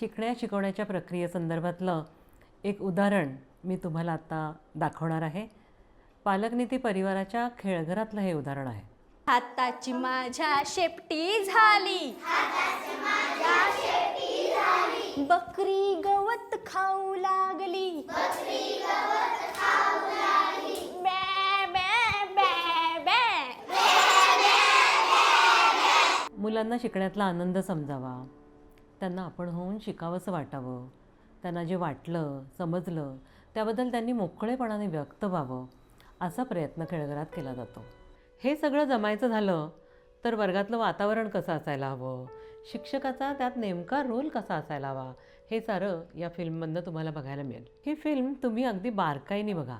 शिकण्या शिकवण्याच्या प्रक्रियेसंदर्भातलं एक उदाहरण मी तुम्हाला आत्ता दाखवणार आहे. पालकनीती परिवाराच्या खेळघरातलं हे उदाहरण आहे. हाताची माझ्या शेपटी झाली. बकरी गवत खाऊ लागली. बॅ, बॅ, बॅ, बॅ. मुलांना शिकण्यातला आनंद समजावा. त्यांना आपण होऊन शिकावंसं वाटावं. त्यांना जे वाटलं समजलं त्याबद्दल त्यांनी मोकळेपणाने व्यक्त व्हावं असा प्रयत्न खेळघरात केला जातो. हे सगळं जमायचं झालं तर वर्गातलं वातावरण कसं असायला हवं? शिक्षकाचा त्यात नेमका रोल कसा असायला हवा? हे सारं या फिल्ममधनं तुम्हाला बघायला मिळेल. ही फिल्म तुम्ही अगदी बारकाईने बघा.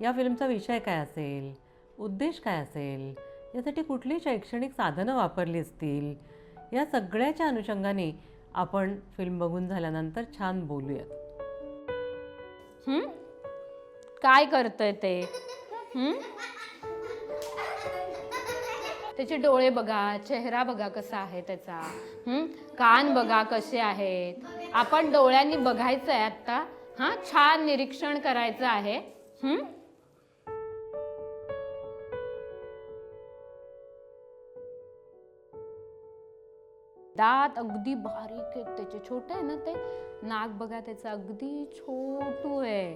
या फिल्मचा विषय काय असेल? उद्देश काय असेल? यासाठी कुठली शैक्षणिक साधनं वापरली असतील? या सगळ्याच्या अनुषंगाने आपण फिल्म बघून झाल्यानंतर छान बोलूयात. काय करतंय ते? त्याचे डोळे बघा चेहरा बघा कसा आहे त्याचा. कान बघा कसे आहेत. आपण डोळ्यांनी बघायचं आहे आत्ता हां छान निरीक्षण करायचं आहे. दात अगदी बारीक आहेत त्याचे. छोटे आहे ना ते? नाक बघा त्याचं अगदी छोटू आहे.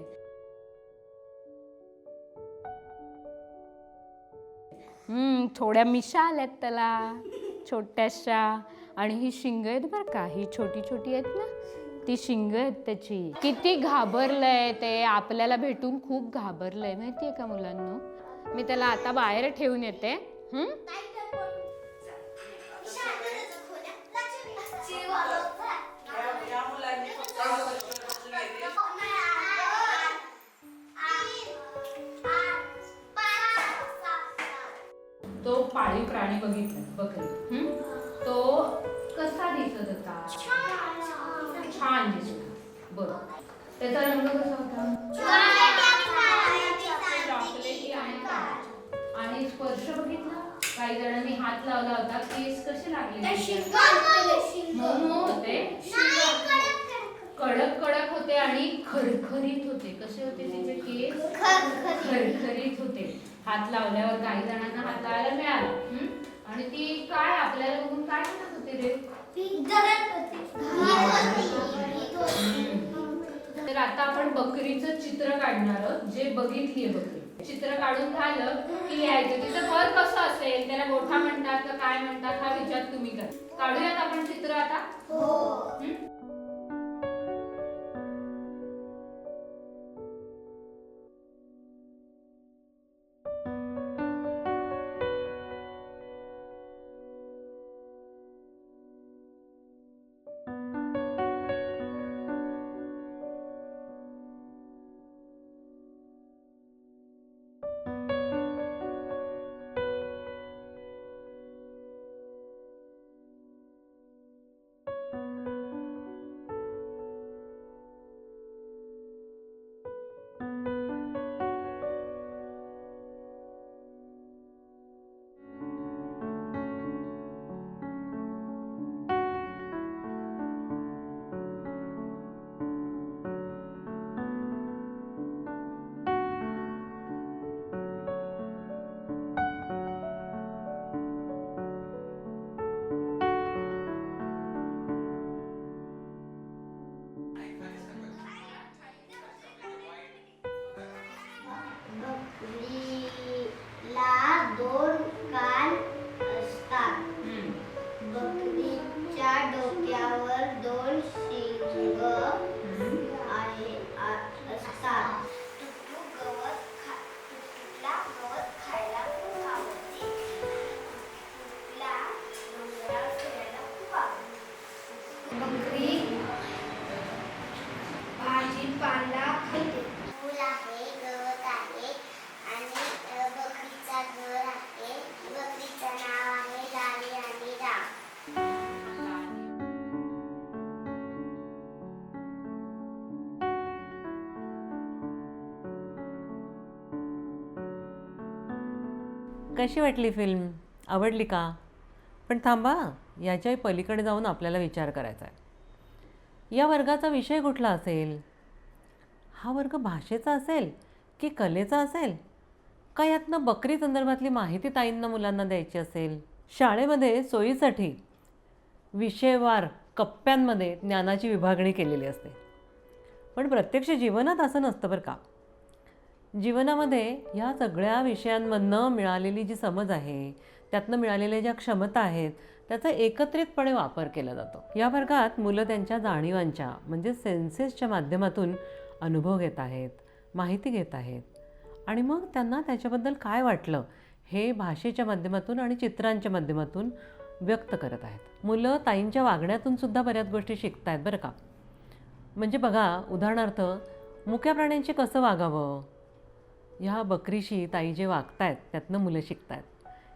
हम्म थोड्या मिशा आल्यात त्याला छोट्याशा. आणि ही शिंग आहेत बरं का ही छोटी छोटी आहेत ना? ती शिंग आहेत त्याची. किती घाबरलंय ते. आपल्याला भेटून खूप घाबरलंय माहितीये का मुलांना? मी त्याला आता बाहेर ठेवून येते. हम्म? तो पाळीव प्राणी बघितला बकरी हम्म? तो कसा दिसत होता? छान दिसत होता. बरं. त्याचा रंग कसा होता? चॉकलेटी आणि काळा. आणि स्पर्श बघितला? काही जणांनी हात लावला होता. केस कसे लागले? मऊ होते? कडक कडक होते आणि खरखरीत होते. कसे होते त्याचे केस? खरखरीत. होते लावल्यावर काही जणांना हात लावायला मिळालं? आणि ती काय आपल्याला बघून काय म्हणत होते रे? तर आता आपण बकरीचं चित्र काढणार आहोत जे बघितलीये बकरी. चित्र काढून झालं की लिहायचं. तिचं घर कसं असेल त्याला गोठा म्हणतात का काय म्हणतात हा विचार तुम्ही करा. काढूयात आपण चित्र आता? हं? कशी वाटली फिल्म? आवडली का? पण थांबा याच्याही पलीकडे जाऊन आपल्याला विचार करायचा आहे. या वर्गाचा विषय कुठला असेल? हा वर्ग भाषेचा असेल की कलेचा असेल? का यातनं बकरी संदर्भातली माहिती ताईंना मुलांना द्यायची असेल? शाळेमध्ये सोयीसाठी विषयवार कप्प्यांमध्ये ज्ञानाची विभागणी केलेली असते. पण प्रत्यक्ष जीवनात असं नसतं बरं का. जीवनामध्ये ह्या सगळ्या विषयांमधनं मिळालेली जी समज आहे त्यातनं मिळालेल्या ज्या क्षमता आहेत त्याचा एकत्रितपणे वापर केला जातो. या वर्गात मुलं त्यांच्या जाणीवांच्या म्हणजे सेन्सेसच्या माध्यमातून अनुभव घेत आहेत माहिती घेत आहेत. आणि मग त्यांना त्याच्याबद्दल काय वाटलं हे भाषेच्या माध्यमातून आणि चित्रांच्या माध्यमातून व्यक्त करत आहेत. मुलं ताईंच्या वागण्यातून सुद्धा बऱ्याच गोष्टी शिकत आहेत बरं का? म्हणजे बघा उदाहरणार्थ मुक्या प्राण्यांशी कसं वागावं? ह्या बकरीशी ताई जे वागतायत त्यातनं मुलं शिकतायत.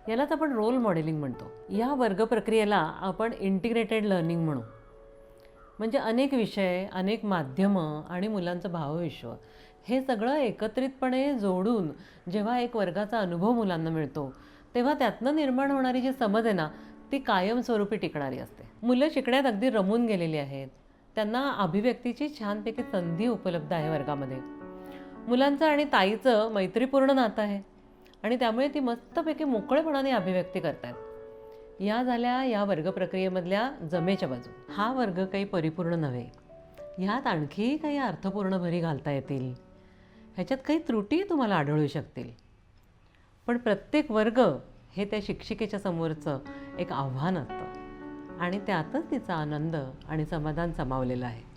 यालाच आपण रोल मॉडेलिंग म्हणतो. या वर्ग प्रक्रियेला आपण इंटिग्रेटेड लर्निंग म्हणू. म्हणजे अनेक विषय अनेक माध्यमं आणि मुलांचं भावविश्व हे सगळं एकत्रितपणे जोडून जेव्हा एक वर्गाचा अनुभव मुलांना मिळतो तेव्हा त्यातनं निर्माण होणारी जी समज आहे ना ती कायमस्वरूपी टिकणारी असते. मुलं शिकण्यात अगदी रमून गेलेली आहेत. त्यांना अभिव्यक्तीची छानपैकी संधी उपलब्ध आहे वर्गामध्ये. मुलांचं आणि ताईचं मैत्रीपूर्ण नातं आहे. आणि त्यामुळे ती मस्तपैकी मोकळेपणाने अभिव्यक्ती करतात. या झाल्या या वर्ग प्रक्रियेमधल्या जमेच्या बाजू. हा वर्ग काही परिपूर्ण नव्हे. ह्यात आणखी काही अर्थपूर्ण भरी घालता येतील. ह्याच्यात काही त्रुटी तुम्हाला आढळू शकतील. पण प्रत्येक वर्ग हे त्या शिक्षिकेच्या समोरचं एक आव्हान असतं. आणि त्यातच तिचा आनंद आणि समाधान समावलेलं आहे.